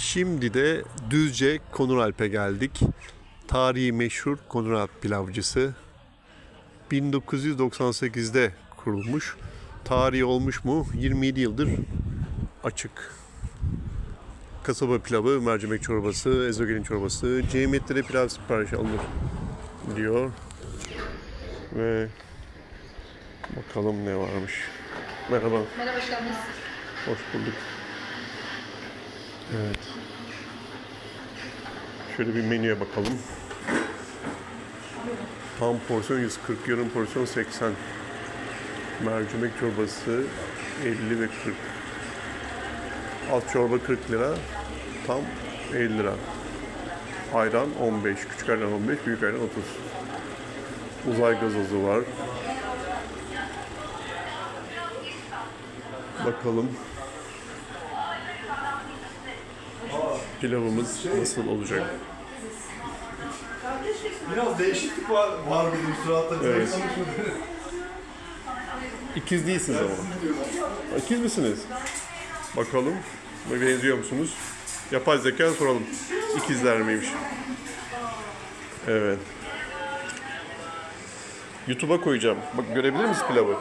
Şimdi de Düzce Konuralp'e geldik. Tarihi meşhur Konuralp pilavcısı. 1998'de kurulmuş. Tarihi olmuş mu? 27 yıldır açık. Kasaba pilavı, mercimek çorbası, ezogelin çorbası, cemiyetlere pilav siparişi alınır diyor. Ve bakalım ne varmış. Merhaba, Merhaba, hoş geldiniz. hoş bulduk. Evet. Şöyle bir menüye bakalım. Tam porsiyon 140, yarım porsiyon 80. Mercimek çorbası 50 ve 40. Alt çorba 40 lira, tam 50 lira. Ayran 15, küçük ayran 15, büyük ayran 30. Uzay gazozu var. Bakalım pilavımız nasıl olacak? Biraz değişiklik var, var benim suratta. Evet. İkiz değilsiniz ama. İkiz misiniz? Bakalım. Benziyor musunuz? Yapay zeka soralım. İkizler miymiş? Evet. YouTube'a koyacağım. Bak görebilir misin pilavı?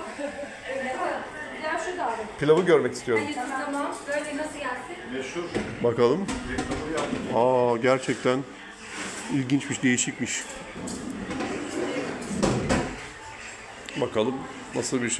Pilavı görmek istiyorum. Tamam, böyle nasıl gelsin? Meşhur. Bakalım. Aa gerçekten ilginçmiş, değişikmiş. Bakalım nasıl bir şey.